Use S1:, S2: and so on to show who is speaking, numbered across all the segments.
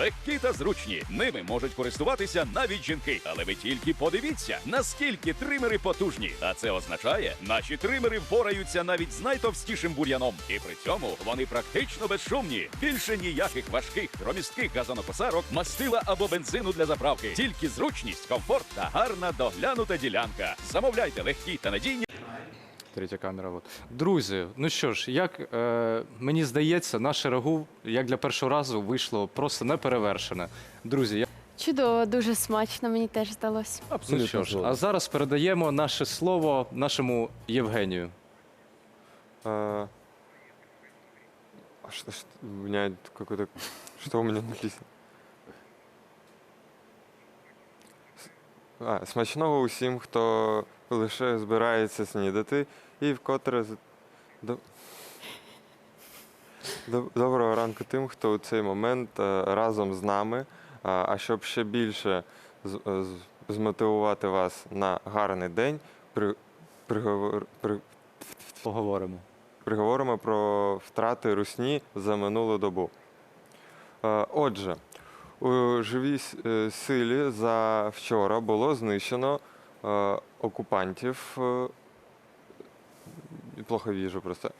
S1: легкі та зручні. Ними можуть користуватися навіть жінки. Але ви тільки подивіться, наскільки тримери потужні. А це означає, наші тримери впораються навіть з найтовстішим бур'яном. І при цьому вони практично безшумні. Більше ніяких важких громістких газонокосарок, мастила або бензину для заправки. Тільки зручність, комфорт та гарна доглянута ділянка. Замовляйте легкі та надійні.
S2: Третя камера. От. Друзі, ну що ж, як е, мені здається, наше рагу, як для першого разу, вийшло просто неперевершене. Друзі, я...
S3: Чудово, дуже смачно, мені теж здалося.
S2: ну що ж, а зараз передаємо наше слово нашому Євгенію.
S4: А, а что, что у меня какой-то... Что у меня написано? А, смачного усім, хто лише збирається снідати і вкотре... з- до- Доб- Доброго ранку тим, хто у цей момент е, разом з нами. А а щоб ще більше з- е, з- змотивувати вас на гарний день, при, приговор, при,
S2: Поговоримо.
S4: Приговоримо про втрати русні за минулу добу. Е, Отже, у живій е, силі за вчора було знищено е, окупантів. е, Плохо віжу просто.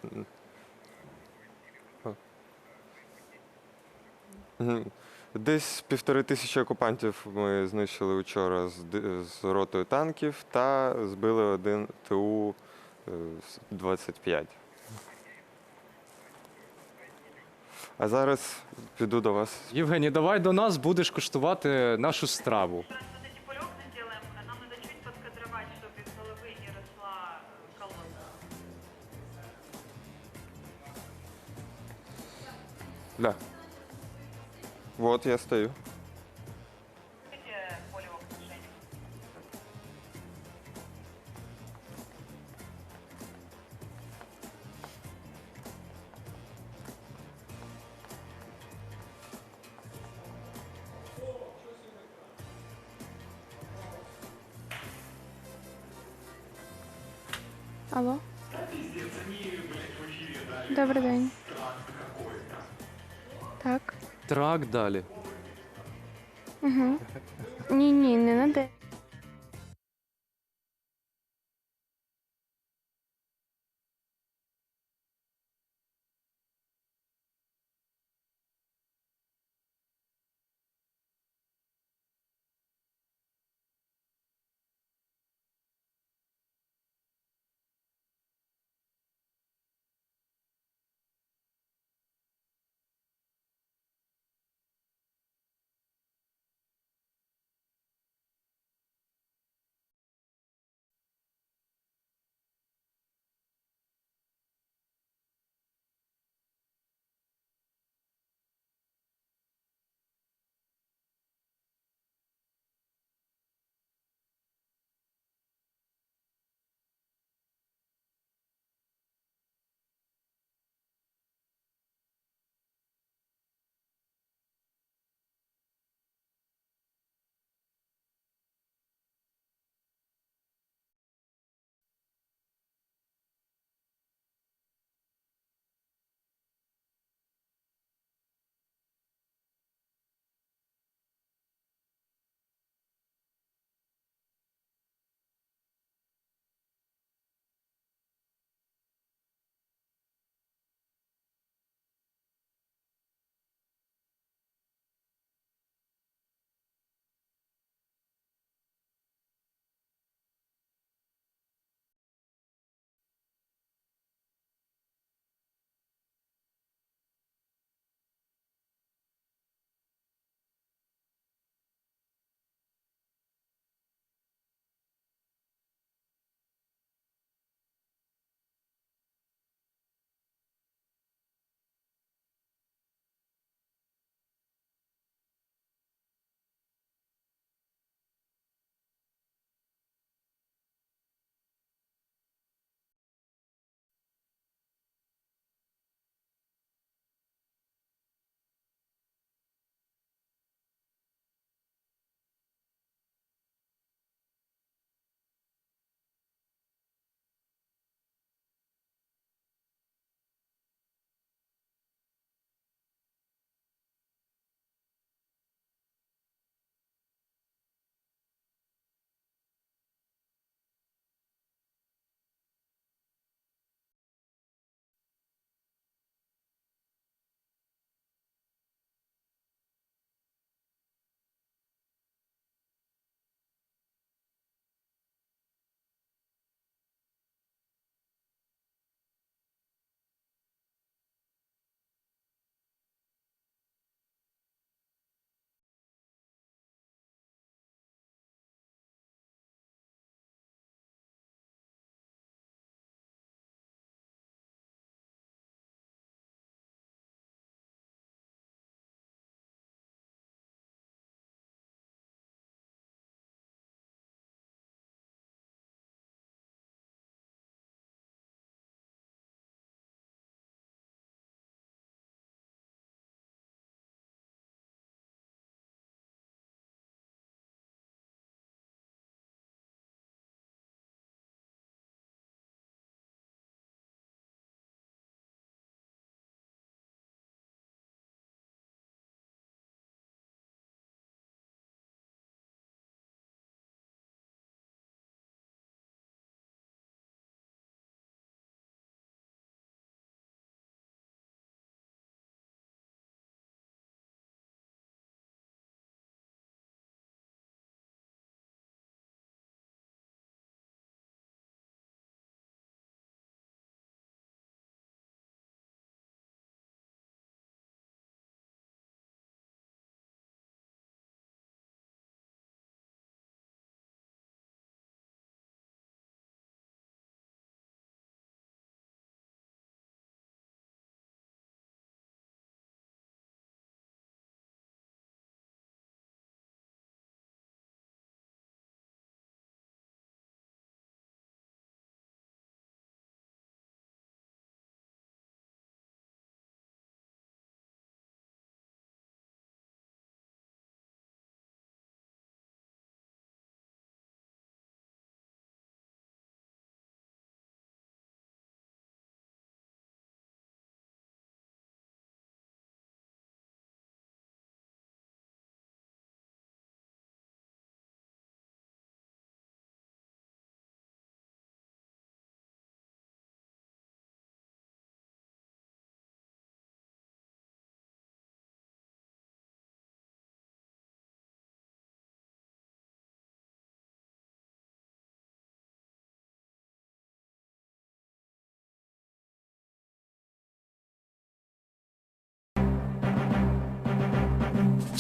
S4: Десь півтори тисячі окупантів ми знищили вчора з, з ротою танків та збили один ТУ е, с- 25. А зараз піду до вас.
S2: Євгеній, давай до нас будеш куштувати нашу страву.
S5: Раз вот эти полетки сделаем, а нам надо чуть подкадровать, чтобы из головы не росла э, колонна.
S4: Да. Вот я стою.
S3: Алло? Добрий день. Так.
S2: Трак далі.
S3: Угу. Ні, ні, не на де.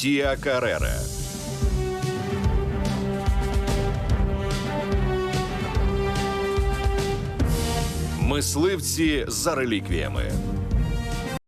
S6: Тіа Карера. Мисливці за реліквіями.